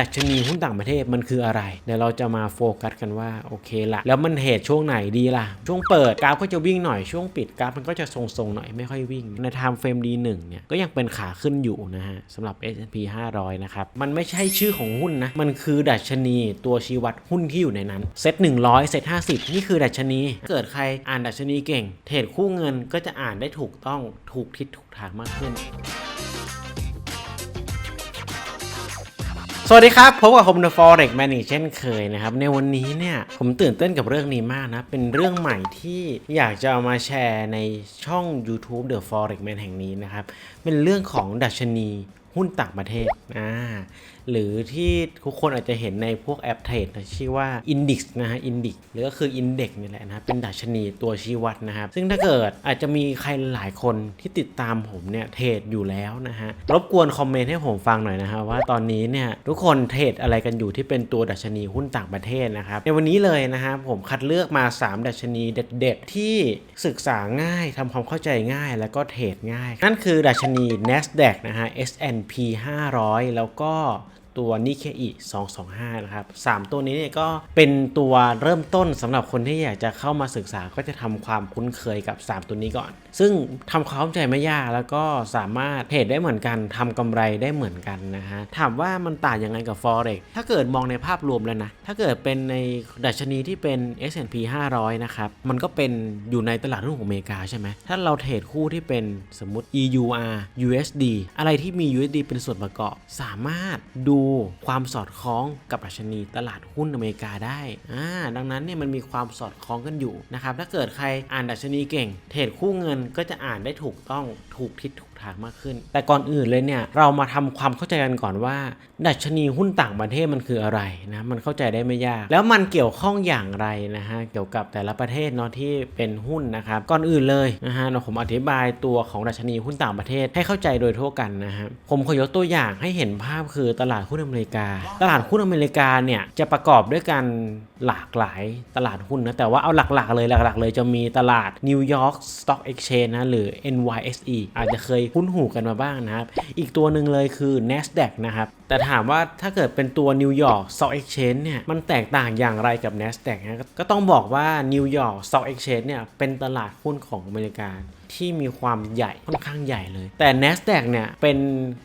ดัชนีหุ้นต่างประเทศมันคืออะไรเดี๋ยวเราจะมาโฟกัสกันว่าโอเคละแล้วมันเหตุช่วงไหนดีล่ะ ช่วงเปิดกราฟก็จะวิ่งหน่อยช่วงปิดกราฟมันก็จะทรงๆหน่อยไม่ค่อยวิ่ง ใน time frame D1 เนี่ยก็ยังเป็นขาขึ้นอยู่นะฮะสำหรับ S&P 500 นะครับ มันไม่ใช่ชื่อของหุ้นนะ มันคือดัชนีตัวชี้วัดหุ้นที่อยู่ในนั้นเซ็ต100เซ็ต50 นี่คือดัชนี เกิดใครอ่านดัชนีเก่ง เทรดคู่เงินก็จะอ่านได้ถูกต้องถูกทิศถูกทางมากขึ้น วัสดีครับ พบกับผม The Forex Man อีกเช่นเคยนะครับ ในวันนี้เนี่ย ผมตื่นเต้นกับเรื่องนี้มากนะ เป็นเรื่องใหม่ที่อยากจะเอามาแชร์ในช่อง YouTube The Forex Man แห่งนี้นะครับ เป็นเรื่องของดัชนีหุ้นต่างประเทศอ่าหรือที่ทุกคนอาจจะเห็นในพวกแอปเทรดนะชื่อว่า Index นะฮะ Index หรือก็คือ Index นี่แหละนะเป็นดัชนีตัวชี้วัดนะครับ ซึ่งถ้าเกิดอาจจะมีใครหลายคนที่ติดตามผมเนี่ยเทรดอยู่แล้วนะฮะรบกวนคอมเมนต์ให้ผมฟังหน่อยนะฮะว่าตอนนี้เนี่ยทุกคนเทรดอะไรกันอยู่ที่เป็นตัวดัชนีหุ้นต่างประเทศนะครับในวันนี้เลยนะฮะผมคัดเลือกมา 3 ดัชนีเด็ด ๆ ที่ศึกษาง่ายทำความเข้าใจง่ายแล้วก็เทรดง่าย นั่นคือดัชนี NASDAQ นะฮะ S&P 500 แล้วก็ ตัวนิเคอิ225 นะครับ 3 ตัวนี้เนี่ยก็เป็นตัวเริ่มต้นสำหรับคนที่อยากจะเข้ามาศึกษาก็จะทำความคุ้นเคยกับ 3 ตัวนี้ก่อน ซึ่งทำความเข้าใจไม่ยากแล้วก็สามารถเทรดได้เหมือนกันทำกำไรได้เหมือนกันนะฮะ ถามว่ามันต่างยังไงกับ Forex ถ้าเกิดมองในภาพรวมแล้วนะ ถ้าเกิดเป็นในดัชนีที่เป็น S&P 500 นะครับ มันก็เป็นอยู่ในตลาดหุ้นของอเมริกาใช่ไหมถ้าเราเทรดคู่ที่เป็นสมมติ EUR USD อะไรที่มี USD เป็นส่วนประกอบ สามารถดูความสอดคล้องกับดัชนีตลาดหุ้นอเมริกาได้อ่าดังนั้นเนี่ยมันมีความสอดคล้องกันอยู่นะครับถ้าเกิดใครอ่านดัชนีเก่ง เทรดคู่เงินก็จะอ่านได้ถูกต้องถูกทิศถูก ทางมากขึ้น แต่ก่อนอื่นเลยเนี่ยเรามาทำความเข้าใจกันก่อนว่า ดัชนีหุ้นต่างประเทศมันคืออะไรนะมันเข้าใจได้ไม่ยาก แล้วมันเกี่ยวข้องอย่างไรนะฮะเกี่ยวกับแต่ละประเทศเนาะที่เป็นหุ้นนะครับก่อนอื่นเลยนะฮะเดี๋ยวผมอธิบายตัวของดัชนีหุ้นต่างประเทศให้เข้าใจโดยทั่วกันนะฮะผมขอยกตัวอย่างให้เห็นภาพคือตลาดหุ้นอเมริกา ตลาดหุ้นอเมริกาเนี่ยจะประกอบด้วยกันหลากหลายตลาดหุ้นนะแต่ว่าเอาหลักๆเลยหลักๆ เลยจะมีตลาด New York Stock Exchange นะหรือ NYSE อาจจะเคยคุ้นหูกันมาบ้างนะครับ อีกตัวหนึ่งเลยคือ NASDAQ นะครับ แต่ถามว่าถ้าเกิดเป็นตัว New York Stock Exchange เนี่ย มันแตกต่างอย่างไรกับ NASDAQ นะก็ต้องบอกว่า New York Stock Exchange เนี่ย เป็นตลาดหุ้นของอเมริกาที่มีความใหญ่ค่อนข้างใหญ่เลย แต่ NASDAQ เนี่ย เป็น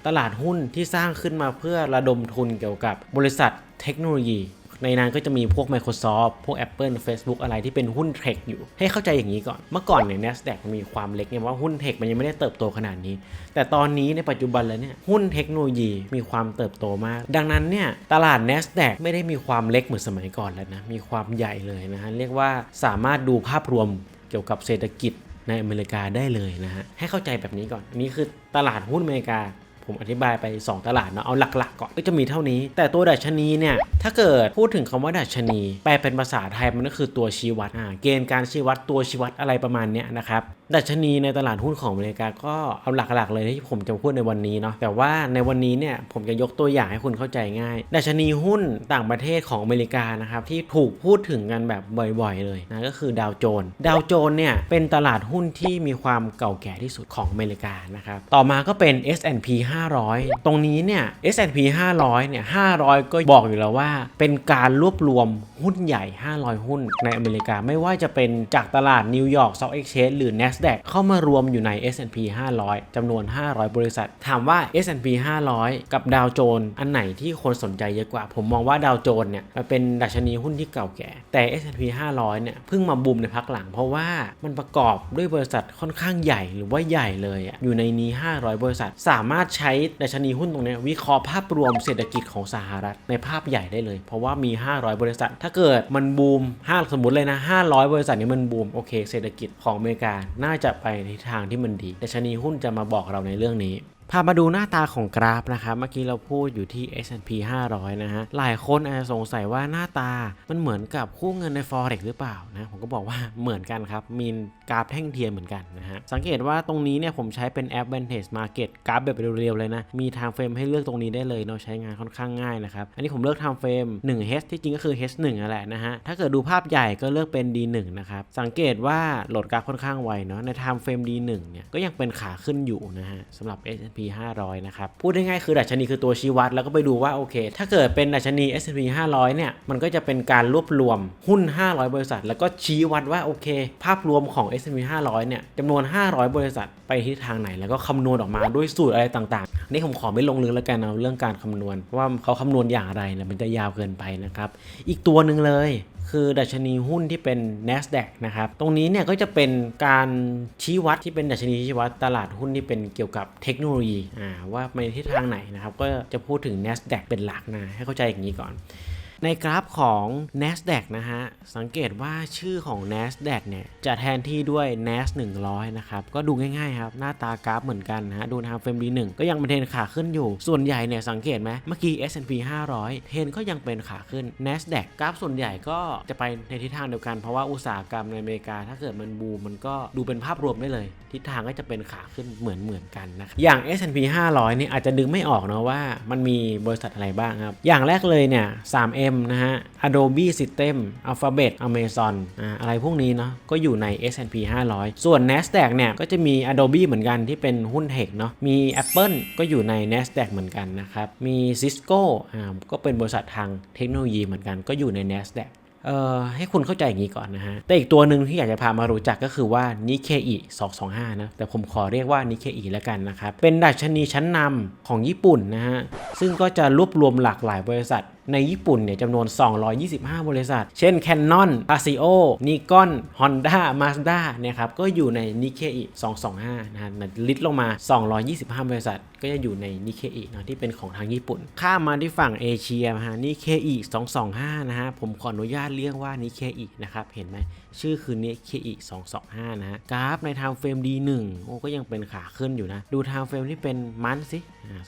ตลาดหุ้นที่สร้างขึ้นมาเพื่อระดมทุนเกี่ยวกับบริษัทเทคโนโลยี ในนั้นก็จะมีพวก Microsoft พวก Apple Facebook อะไรที่เป็นหุ้นเทคอยู่ ให้เข้าใจอย่างนี้ก่อน เมื่อก่อนเนี่ย NASDAQ มันมีความเล็กเนี่ยว่าหุ้นเทคมันยังไม่ได้เติบโตขนาดนี้ แต่ตอนนี้ในปัจจุบันแล้วเนี่ยหุ้นเทคโนโลยีมีความเติบโตมาก ดังนั้นเนี่ยตลาด NASDAQ ไม่ได้มีความเล็กเหมือนสมัยก่อนแล้วนะ มีความใหญ่เลยนะฮะ เรียกว่าสามารถดูภาพรวมเกี่ยวกับเศรษฐกิจในอเมริกาได้เลยนะฮะ ให้เข้าใจแบบนี้ก่อน อันนี้คือตลาดหุ้นอเมริกา ผมอธิบายไป 2 ตลาดเนาะเอาหลักๆก่อนก็จะมีเท่านี้ แต่ตัวดัชนีเนี่ยถ้าเกิดพูดถึงคำว่าดัชนี แปลเป็นภาษาไทยมันก็คือตัวชี้วัดอ่าเกณฑ์การชี้วัดตัวชี้วัดอะไรประมาณเนี้ยนะครับ ดัชนีในตลาดหุ้นของอเมริกาก็เอาหลักๆ เลยที่ผมจะพูดในวันนี้เนาะแต่ว่าในวันนี้เนี่ยผมจะยกตัวอย่างให้คุณเข้าใจง่าย ดัชนีหุ้นต่างประเทศของอเมริกานะครับที่ถูกพูดถึงกันแบบบ่อยๆ เลยนะก็คือดาวโจนส์ดาวโจนส์เนี่ยเป็นตลาดหุ้นที่มีความเก่าแก่ที่สุดของอเมริกานะครับต่อมาก็เป็น S&P 500 ตรงนี้เนี่ย S&P 500เนี่ย500 ก็บอกอยู่แล้วว่า เป็นการรวบรวมหุ้นใหญ่ 500 หุ้นในอเมริกาไม่ว่าจะเป็นจากตลาดนิวยอร์ก Stock Exchange หรือ NASDAQ เข้ามารวมอยู่ใน S&P 500 จำนวน 500 บริษัท ถามว่า S&P 500 กับดาวโจนส์อันไหนที่คนสนใจเยอะกว่า ผมมองว่าดาวโจนส์เนี่ยมันเป็นดัชนีหุ้นที่เก่าแก่ แต่ S&P 500 เนี่ยเพิ่งมาบูมในพักหลัง เพราะว่ามันประกอบด้วยบริษัทค่อนข้างใหญ่หรือว่าใหญ่เลยอะอยู่ในนี้ 500 บริษัท สามารถใช้ดัชนีหุ้นตรงนี้วิเคราะห์ภาพรวมเศรษฐกิจของสหรัฐในภาพใหญ่ได้เลย เพราะว่ามี 500 บริษัท ถ้าเกิดมันบูม5สมมติเลยนะ500 บริษัทนี้มันบูมโอเค เศรษฐกิจของอเมริกาน่า่าจะไปในทางที่มันดีดัชนีหุ้นจะมาบอกเราในเรื่องนี้ พามาดูหน้าตาของกราฟนะครับ เมื่อกี้เราพูดอยู่ที่ S&P 500 นะฮะ หลายคนอาจจะสงสัยว่าหน้าตามันเหมือนกับคู่เงินใน Forex หรือเปล่านะ ผมก็บอกว่าเหมือนกันครับ มีกราฟแท่งเทียนเหมือนกันนะฮะ สังเกตว่าตรงนี้เนี่ยผมใช้เป็นแอป Vantage Market กราฟแบบเรียวๆเลยนะ มีทางเฟรมให้เลือกตรงนี้ได้เลยเนาะใช้งานค่อนข้างง่ายนะครับ อันนี้ผมเลือกทำเฟรม 1 H ที่จริงก็คือ H1 นั่นแหละนะฮะ ถ้าเกิดดูภาพใหญ่ก็เลือกเป็น D1 นะครับ สังเกตว่าโหลดกราฟค่อนข้างไวเนาะ ใน time frame D1 เนี่ยก็ยังเป็นขาขึ้นอยู่นะฮะสำหรับ S&P S&P 500 นะครับ พูดง่ายๆคือดัชนีคือตัวชี้วัด แล้วก็ไปดูว่าโอเค ถ้าเกิดเป็นดัชนี S&P 500 เนี่ย มันก็จะเป็นการรวบรวมหุ้น 500 บริษัท แล้วก็ชี้วัดว่าโอเค ภาพรวมของ S&P 500 เนี่ยจำนวน 500 บริษัทไปทิศทางไหน แล้วก็คำนวณออกมาด้วยสูตรอะไรต่างๆ นี่ผมขอไม่ลงลึกแล้วกันนะเรื่องการคำนวณว่าเขาคำนวณอย่างไรเนะมันจะยาวเกินไปนะครับ อีกตัวหนึ่งเลย คือดัชนีหุ้นที่เป็น NASDAQ นะครับตรงนี้เนี่ยก็จะเป็นการชี้วัดที่เป็นดัชนีชี้วัดตลาดหุ้นที่เป็นเกี่ยวกับเทคโนโลยีอ่าว่าไปทิศทางไหนนะครับก็จะพูดถึง NASDAQ เป็นหลักนะให้เข้าใจอย่างนี้ก่อน ในกราฟของ NASDAQ นะฮะ สังเกตว่าชื่อของ NASDAQ เนี่ย จะแทนที่ด้วย NAS 100 นะครับ ก็ดูง่ายๆครับ หน้าตากราฟเหมือนกันนะฮะ ดูทางเฟรม D1 ก็ยังเป็นเทรนขาขึ้นอยู่ ส่วนใหญ่เนี่ย สังเกตไหมเมื่อกี้ S&P 500 เทรนก็ยังเป็นขาขึ้น NASDAQ กราฟส่วนใหญ่ก็จะไปในทิศทางเดียวกัน เพราะว่าอุตสาหกรรมในอเมริกา ถ้าเกิดมันบูมมันก็ดูเป็นภาพรวมได้เลย ทิศทางก็จะเป็นขาขึ้นเหมือนเหมือนๆกันนะครับอย่าง S&P 500 เนี่ยอาจจะดึงไม่ออกนะว่า มันมีบริษัทอะไรบ้างครับ อย่างแรกเลยเนี่ย 3M นะฮะ Adobe System Alphabet Amazon อ่าอะไรพวกนี้เนาะก็อยู่ใน S&P 500 ส่วน NASDAQ เนี่ยก็จะมี Adobe เหมือนกันที่เป็นหุ้นเทคเนาะมี Apple ก็อยู่ใน NASDAQ เหมือนกันนะครับมี Cisco อ่าก็เป็นบริษัททางเทคโนโลยีเหมือนกันก็อยู่ใน NASDAQ เอ่อให้คุณเข้าใจอย่างนี้ก่อนนะฮะ แต่อีกตัวหนึ่งที่อยากจะพามารู้จักก็คือว่า Nikkei 225 นะ แต่ผมขอเรียกว่า Nikkei แล้วกันนะครับ เป็นดัชนีชั้นนำของญี่ปุ่นนะฮะ ซึ่งก็จะรวบรวมหลากหลายบริษัท ในญี่ปุ่นเนี่ยจำนวน 225 บริษัท เช่น Canon, Casio, Nikon, Honda, Mazda เนี่ยครับก็อยู่ใน Nikkei 225 นะฮะลิสต์ลงมา 225 บริษัท ก็จะอยู่ใน Nikkei นะที่เป็นของทางญี่ปุ่น ข้ามมาที่ฝั่งเอเชียนะฮะ Nikkei 225 นะฮะผมขออนุญาตเรียกว่า Nikkei นะครับ เห็นไหม ชื่อคือ Nikkei 225 นะฮะกราฟในไทม์เฟรม D1 โอ้ก็ยังเป็นขาขึ้นอยู่นะ ดูไทม์เฟรมที่เป็นมันสิ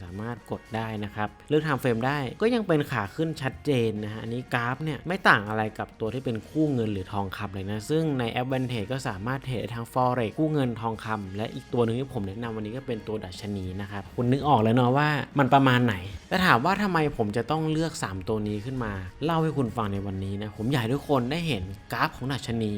สามารถกดได้นะครับ เลือกไทม์เฟรมได้ก็ยังเป็นขาขึ้นชัดเจนนะฮะอันนี้กราฟเนี่ยไม่ต่างอะไรกับตัวที่เป็นคู่เงินหรือทองคำเลยนะ ซึ่งในแอป v a n t a g e ก็สามารถเทรดทั้ง Forex คู่เงินทองคำและอีกตัวหนึ่งที่ผมแนะนำวันนี้ก็เป็นตัวดัชนีนะครับคุณนึกออกแล้วเนาะว่ามันประมาณไหนแต่ถามว่าทำไมผมจะต้องเลือก 3 ตัวนี้ขึ้นมา เล่าให้คุณฟังในวันนี้นะผมอยากให้ทุกคนได้เห็นกราฟของดัชนี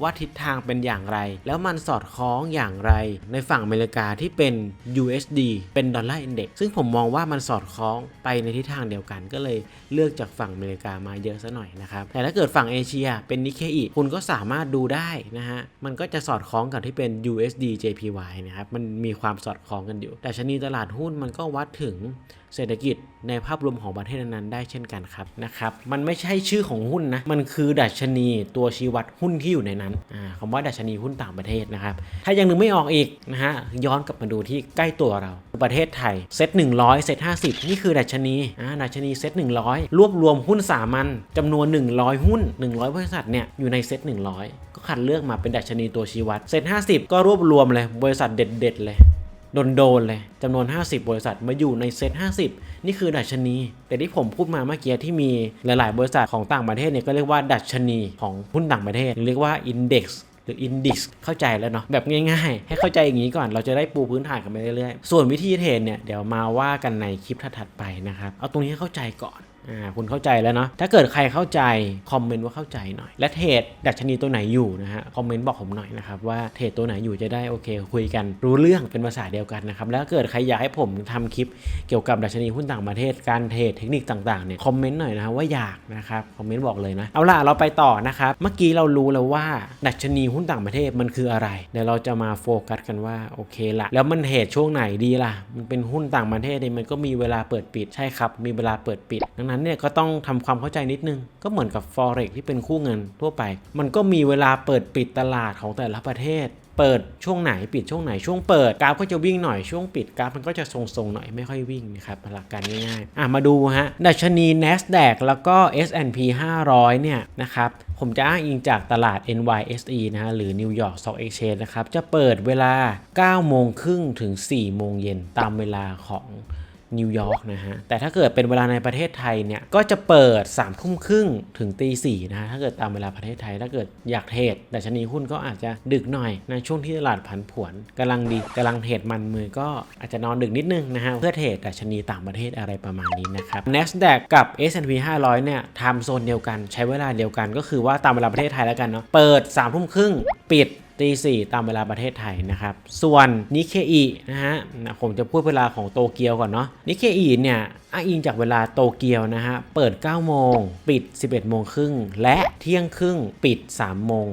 ว่าทิศทางเป็นอย่างไร แล้วมันสอดคล้องอย่างไร ในฝั่งอเมริกาที่เป็น USD เป็นดอลลาร์อินเด็กซ์ซึ่งผมมองว่ามันสอดคล้องไปในทิศทางเดียวกัน ก็เลยเลือกจากฝั่งอเมริกามาเยอะซะหน่อยนะครับแต่ถ้าเกิดฝั่งเอเชียเป็นนิเคอีคุณก็สามารถดูได้นะฮะมันก็จะสอดคล้องกับที่เป็น USD JPY นะครับมันมีความสอดคล้องกันอยู่ แต่ชนีตลาดหุ้นมันก็วัดถึง เศรษฐกิจในภาพรวมของประเทศนั้นๆได้เช่นกันครับนะครับมันไม่ใช่ชื่อของหุ้นนะมันคือดัชนีตัวชี้วัดหุ้นที่อยู่ในนั้นอ่าคำว่าดัชนีหุ้นต่างประเทศนะครับถ้ายังนึกไม่ออกอีกนะฮะย้อนกลับมาดูที่ใกล้ตัวเรา ประเทศไทยเซ็ต100เซ็ต50 นี่คือดัชนีอ่าดัชนีเซ็ต100 รวบรวมหุ้นสามัญจำนวน 100 หุ้น 100 บริษัทเนี่ยอยู่ในเซ็ต100 ก็คัดเลือกมาเป็นดัชนีตัวชี้วัดเซ็ต50 ก็รวบรวมเลยบริษัทเด็ด ๆ เลย โดนๆเลยจำนวน 50 บริษัทมาอยู่ในเซ็ต50 นี่คือดัชนี แต่ที่ผมพูดมาเมื่อกี้ที่มีหลาย ๆ บริษัทของต่างประเทศเนี่ยก็เรียกว่าดัชนีของหุ้นต่างประเทศ เรียกว่า Index หรือ Index เข้าใจแล้วเนาะแบบง่ายๆ ให้เข้าใจอย่างนี้ก่อนเราจะได้ปูพื้นฐานกันไปเรื่อยๆ ส่วนวิธีเทรดเนี่ยเดี๋ยวมาว่ากันในคลิปถัดๆไปนะครับ เอาตรงนี้ให้เข้าใจก่อน อ่าคุณเข้าใจแล้วเนาะถ้าเกิดใครเข้าใจคอมเมนต์ว่าเข้าใจหน่อย และเทรดดัชนีตัวไหนอยู่นะฮะคอมเมนต์บอกผมหน่อยนะครับว่าเทรดตัวไหนอยู่จะได้โอเค คุยกันรู้เรื่องเป็นภาษาเดียวกันนะครับแล้วเกิดใครอยากให้ผมทำคลิปเกี่ยวกับดัชนีหุ้นต่างประเทศการเทรดเทคนิคต่างๆเนี่ยคอมเมนต์หน่อยนะว่าอยากนะครับคอมเมนต์บอกเลยนะเอาล่ะเราไปต่อนะครับเมื่อกี้เรารู้แล้วว่าดัชนีหุ้นต่างประเทศมันคืออะไรเดี๋ยวเราจะมาโฟกัสกันว่าโอเคละแล้วมันเทรดช่วงไหนดีล่ะมันเป็นหุ้นต่างประเทศเนี่ยมันก็มีเวลาเปิดปิดใช่ครับมีเวลาเปิดปิดดังนั้นเนี่ยก็ต้องทำความเข้าใจนิดนึง ก็เหมือนกับ forex ที่เป็นคู่เงินทั่วไป มันก็มีเวลาเปิดปิดตลาดของแต่ละประเทศ เปิดช่วงไหนปิดช่วงไหนช่วงเปิดกราฟก็จะวิ่งหน่อยช่วงปิดกราฟมันก็จะทรงๆหน่อยไม่ค่อยวิ่งนะครับหลักการง่ายๆอะมาดูฮะดัชนี NASDAQ แล้วก็ S&P 500 เนี่ยนะครับผมจะอ้างอิงจากตลาด NYSE นะฮะหรือ New York Stock Exchange นะครับจะเปิดเวลา 9 โมงครึ่งถึง 4 โมงเย็นตามเวลาของ นิวยอร์กนะฮะ แต่ถ้าเกิดเป็นเวลาในประเทศไทยเนี่ย ก็จะเปิด3ามทุ่มครึ่งถึงตีสี่นะฮะ ถ้าเกิดตามเวลาประเทศไทย ถ้าเกิดอยากเทรดดัชนีหุ้นก็อาจจะดึกหน่อยในช่วงที่ตลาดผันผวนกำลังดีกำลังเทรดมันมือก็อาจจะนอนดึกนิดนึงนะฮะ เพื่อเทรดดัชนีต่างประเทศอะไรประมาณนี้นะครับ NASDAQ กับ S&P 500 เนี่ยไทม์โซนเดียวกันใช้เวลาเดียวกันก็คือว่าตามเวลาประเทศไทยแล้วกันเนาะ เปิด3ามทุ่มครึ่งปิด ตีสี่ตามเวลาประเทศไทยนะครับ ส่วนนิเคอีนะฮะนะผมจะพูดเวลาของโตเกียวก่อนเนาะนิเคอีเนี่ยอ้างอิงจากเวลาโตเกียวนะฮะเปิด 9 โมง ปิด 11 โมงครึ่ง และเที่ยงครึ่งปิด 3 โมง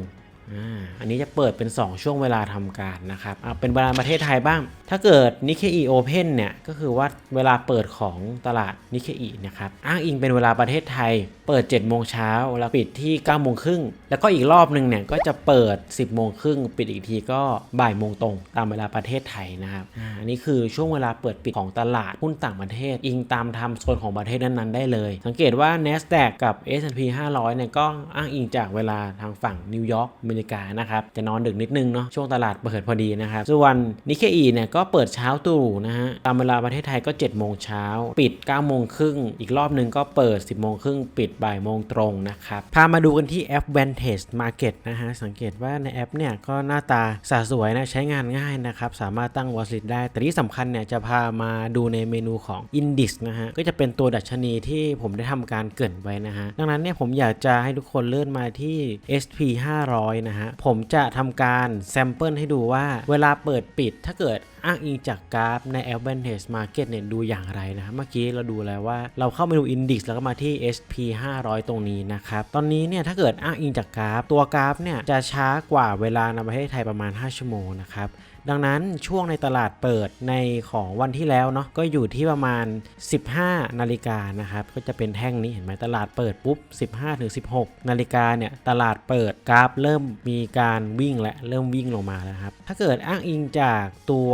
อันนี้จะเปิดเป็น 2 ช่วงเวลาทำการนะครับเอาเป็นเวลาประเทศไทยบ้าง ถ้าเกิด Nikkei Open เนี่ยก็คือว่าเวลาเปิดของตลาด Nikkei นะครับอ้างอิงเป็นเวลาประเทศไทย เปิด 7 โมงเช้าแล้วปิดที่ 9 โมงครึ่ง แล้วก็อีกรอบหนึ่งเนี่ยก็จะเปิด 10 โมงครึ่งปิดอีกทีก็บ่ายโมงตรง ตามเวลาประเทศไทยนะครับอ่าอันนี้คือช่วงเวลาเปิดปิดของตลาดหุ้นต่างประเทศ อิงตามทม์โซนของประเทศนั้นๆได้เลย สังเกตว่า NASDAQ กับ S&P 500เนี่ยก็อ้างอิงจากเวลาทางฝั่งนิวยอร์กอเมริกานะครับจะนอนดึกนิดนึงเนาะช่วงตลาดเปิดพอดีนะครับส่วนนิเคอีเนี่ยก็เปิดเช้าตรู่นะฮะตามเวลาประเทศไทยก็7โมงเช้าปิด9โมงครึ่งอีกรอบหนึ่งก็เปิด 10โมงครึ่งปิดบ่ายโมงตรงนะครับพามาดูกันที่แอป Vantage Market นะฮะสังเกตว่าในแอปเนี่ยก็หน้าตาสาสวยนะใช้งานง่ายนะครับสามารถตั้งวอลลิตได้แต่ที่สำคัญเนี่ยจะพามาดูในเมนูของ Index นะฮะก็จะเป็นตัวดัชนีที่ผมได้ทำการเกรินไว้นะฮะดังนั้นเนี่ยผมอยากจะให้ทุกคนเลื่อนมาที่ SP 500นะฮะ ผมจะทำการแซมเปิลให้ดูว่าเวลาเปิดปิดถ้าเกิดอ้างอิงจากกราฟใน a d v a n t a g e Market เนี่ยดูอย่างไรนะครับเมื่อกี้เราดูแล้วว่าเราเข้าไปดู Index แล้วก็มาที่ SP 500 ตรงนี้นะครับ ตอนนี้เนี่ยถ้าเกิดอ้างอิงจากกราฟ ตัวกราฟเนี่ยจะช้ากว่าเวลาในประเทศไทยประมาณ 5 ชั่วโมงนะครับ ดังนั้นช่วงในตลาดเปิดในของวันที่แล้วเนาะก็อยู่ที่ประมาณ 15 นาฬิกานะครับก็จะเป็นแท่งนี้เห็นไหมตลาดเปิดปุ๊บ 15ถึง16 นาฬิกาเนี่ยตลาดเปิดกราฟเริ่มมีการวิ่งและเริ่มวิ่งลงมาแล้วครับถ้าเกิดอ้างอิงจากตัว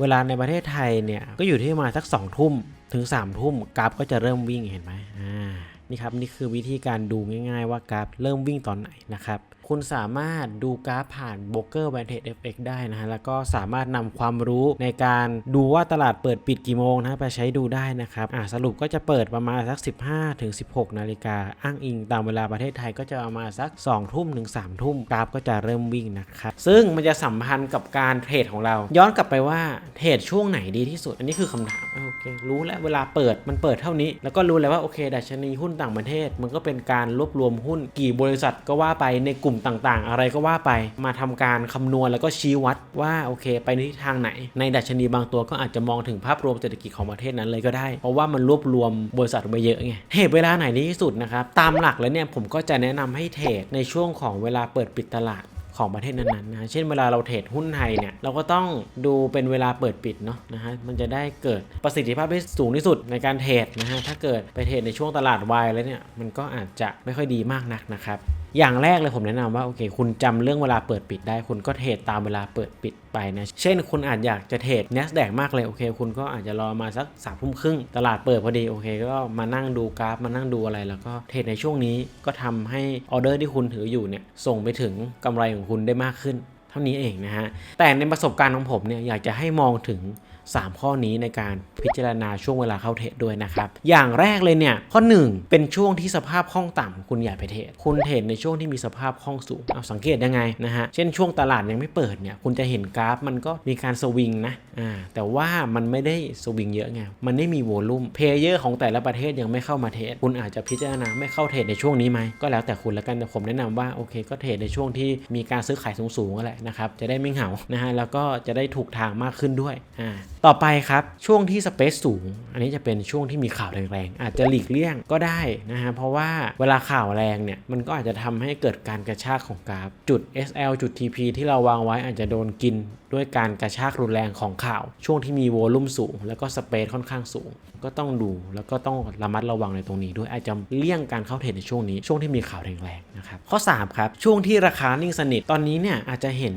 เวลาในประเทศไทยเนี่ยก็อยู่ที่ประมาณสัก 2 ทุ่มถึง 3 ทุ่มกราฟก็จะเริ่มวิ่งเห็นไหมอ่านี่ครับนี่คือวิธีการดูง่าย ๆว่ากราฟเริ่มวิ่งตอนไหนนะครับ คุณสามารถดูกราฟผ่าน b r o k e r Vantage FX ได้นะฮะ แล้วก็สามารถนำความรู้ในการดูว่าตลาดเปิดปิดกี่โมงนะไปใช้ดูได้นะครับ อ่าสรุปก็จะเปิดประมาณสัก 15ถึง16 นาฬิกา อ้างอิงตามเวลาประเทศไทยก็จะประมาณสัก 2 ทุ่มถึง3ทุ่มกราฟก็จะเริ่มวิ่งนะครับ ซึ่งมันจะสัมพันธ์กับการเทรดของเรา ย้อนกลับไปว่าเทรดช่วงไหนดีที่สุด อันนี้คือคำถาม โอเค รู้แล้วเวลาเปิดมันเปิดเท่านี้ แล้วก็รู้แล้วว่าโอเคดัชนีหุ้นต่างประเทศ มันก็เป็นการรวบรวมหุ้นกี่บริษัทก็ว่าไปในกลุ่มต่างๆ อะไรก็ว่าไปมาทำการคำนวณแล้วก็ชี้วัดว่าโอเค ไปในทิศทางไหน ในดัชนีบางตัวก็อาจจะมองถึงภาพรวมเศรษฐกิจของประเทศนั้นเลยก็ได้ เพราะว่ามันรวบรวมบริษัทไว้เยอะไงเทรดเวลาไหนดีที่สุดนะครับตามหลักแล้วเนี่ยผมก็จะแนะนำให้เทรดในช่วงของเวลาเปิดปิดตลาดของประเทศนั้นๆนะ เช่นเวลาเราเทรดหุ้นไทยเนี่ย เราก็ต้องดูเป็นเวลาเปิดปิดเนาะนะฮะ มันจะได้เกิดประสิทธิภาพที่สูงที่สุดในการเทรดนะฮะ ถ้าเกิดไปเทรดในช่วงตลาดวายแล้วเนี่ย มันก็อาจจะไม่ค่อยดีมากนักนะครับ อย่างแรกเลยผมแนะนำว่าโอเค คุณจำเรื่องเวลาเปิดปิดได้ คุณก็เทรดตามเวลาเปิดปิดไปนะ เช่น คุณอาจอยากจะเทรด NASDAQ มากเลยโอเค คุณก็อาจจะรอมาสักสามทุ่มครึ่งตลาดเปิดพอดีโอเค ก็มานั่งดูกราฟมานั่งดูอะไร แล้วก็เทรดในช่วงนี้ก็ทำให้ออเดอร์ที่คุณถืออยู่เนี่ยส่งไปถึงกำไรของคุณได้มากขึ้น เท่านี้เองนะฮะ แต่ในประสบการณ์ของผมเนี่ยอยากจะให้มองถึง 3 ข้อนี้ในการพิจารณาช่วงเวลาเข้าเทรดด้วยนะครับ อย่างแรกเลยเนี่ยข้อ 1 เป็นช่วงที่สภาพคล่องต่ำคุณอย่าไปเทรดคุณเทรดในช่วงที่มีสภาพคล่องสูงเอาสังเกตยังไงนะฮะ เช่นช่วงตลาดยังไม่เปิดเนี่ยคุณจะเห็นกราฟมันก็มีการสวิงนะอ่าแต่ว่ามันไม่ได้สวิงเยอะไงมันไม่มีโวลุ่มเพลเยอร์ของแต่ละประเทศยังไม่เข้ามาเทรดคุณอาจจะพิจารณาไม่เข้าเทรดในช่วงนี้ไหมก็แล้วแต่คุณแล้วกันแต่ผมแนะนำว่าโอเคก็เทรดในช่วงที่มีการซื้อขายสูงๆก็แหละนะครับจะได้ไม่เหงานะฮะแล้วก็จะได้ถูกทางมากขึ้นด้วยอ่าต่อไปครับช่วงที่สเปซสูง อันนี้จะเป็นช่วงที่มีข่าวแรงๆอาจจะหลีกเลี่ยงก็ได้นะฮะเพราะว่าเวลาข่าวแรงเนี่ยมันก็อาจจะทำให้เกิดการกระชากของกราฟจุด SL จุด TP ที่เราวางไว้อาจจะโดนกินด้วยการกระชากรุนแรงของข่าว ช่วงที่มีโวลุ่มสูง แล้วก็สเปซค่อนข้างสูง ก็ต้องดูแล้วก็ต้องระมัดระวังในตรงนี้ด้วยอาจจะเลี่ยงการเข้าเทรดในช่วงนี้ ช่วงที่มีข่าวแรงๆนะครับข้อ 3 ครับ ช่วงที่ราคานิ่งสนิทตอนนี้เนี่ยอาจจะเห็น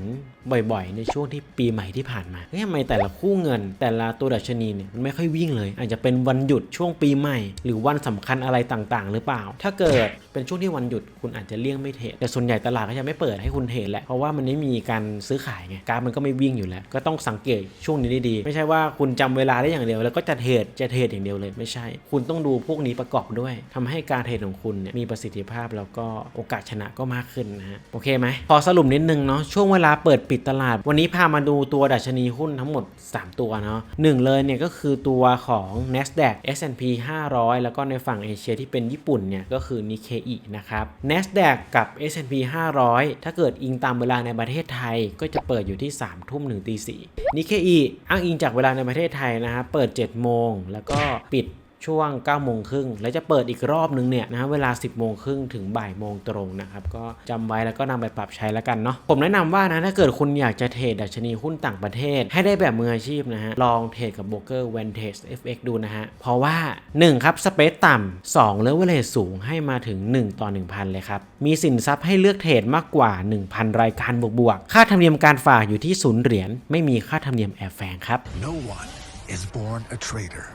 บ่อยๆ ในช่วงที่ปีใหม่ที่ผ่านมาเฮ้ยทำไมแต่ละคู่เงิน แต่ละตัวดัชนีเนี่ยมันไม่ค่อยวิ่งเลย อาจจะเป็นวันหยุดช่วงปีใหม่ หรือวันสำคัญอะไรต่างๆ หรือเปล่า ถ้าเกิด เป็นช่วงที่วันหยุดคุณอาจจะเลี่ยงไม่เทรดแต่ส่วนใหญ่ตลาดก็จะไม่เปิดให้คุณเทรดแหละเพราะว่ามันไม่มีการซื้อขายไงกราฟมันก็ไม่วิ่งอยู่แล้ว ก็ต้องสังเกตช่วงนี้ดีๆไม่ใช่ว่าคุณจำเวลาได้อย่างเดียว แล้วก็จะเทรดจะเทรดอย่างเดียวเลยไม่ใช่ คุณต้องดูพวกนี้ประกอบด้วยทำให้การเทรดของคุณเนี่ยมีประสิทธิภาพแล้วก็โอกาสชนะก็มากขึ้นนะฮะโอเคไหมพอสรุปนิดนึงเนาะช่วงเวลาเปิดปิดตลาด วันนี้พามาดูตัวดัชนีหุ้นทั้งหมด 3 ตัวเนาะหนึ่งเลยเนี่ยก็คือตัวของ NASDAQ S&P 500 แล้วก็ในฝั่งเอเชียที่เป็นญี่ปุ่นเนี่ยก็คือ Nikkei นะครับ NASDAQ กับ S&P 500 ถ้าเกิดอิงตามเวลาในประเทศไทย ก็จะเปิดอยู่ที่ 3 ทุ่มถึงตีสี่นิเคอีอ้างอิงจากเวลาในประเทศไทยนะฮะเปิด 7 โมง แล้วก็ปิด ช่วง9โมงครึ่งแล้วจะเปิดอีกรอบนึงเนี่ยนะฮะเวลา 10โมงครึ่งถึงบ่ายโมงตรงนะครับก็จำไว้แล้วก็นำไปปรับใช้แล้วกันเนาะผมแนะนำว่านะถ้าเกิดคุณอยากจะเทรดดัชนีหุ้นต่างประเทศ ให้ได้แบบมืออาชีพนะฮะลองเทรดกับโบรกเกอร์ Vantage FX ดูนะฮะเพราะว่า 1 ครับสเปซต่ำ2เลเวลเลสูงให้มาถึง 1 ต่อ 1,000 เลยครับ มีสินทรัพย์ให้เลือกเทรดมากกว่า 1,000 รายการบวกๆค่าธรรมเนียมการฝากอยู่ที่ศูนย์เหรียญไม่มีค่าธรรมเนียมแอบแฝงครับ No one is born a trader.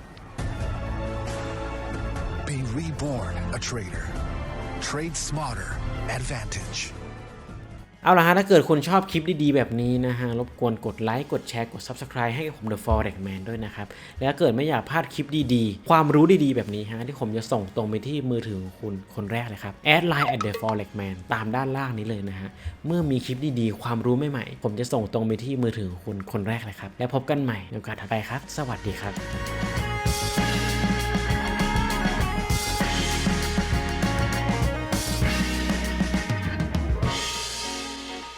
Reborn a trader. Trade smarter. Advantage. เอาละฮะ ถ้าเกิดคุณชอบคลิปดีๆ แบบนี้นะฮะ รบกวนกดไลค์ กดแชร์ กด Subscribe ให้กับผม The Forex Man ด้วยนะครับ และถ้าเกิดไม่อยากพลาดคลิปดีๆ ความรู้ดีๆ แบบนี้ฮะ ที่ผมจะส่งตรงไปที่มือถือของคุณคนแรกเลยครับ แอดไลน์ at The Forex Man ตามด้านล่างนี้เลยนะฮะ เมื่อมีคลิปดีๆ ความรู้ใหม่ๆ ผมจะส่งตรงไปที่มือถือของคุณคนแรกเลยครับ แล้วพบกันใหม่ในโอกาสถัดไปครับ สวัสดีครับ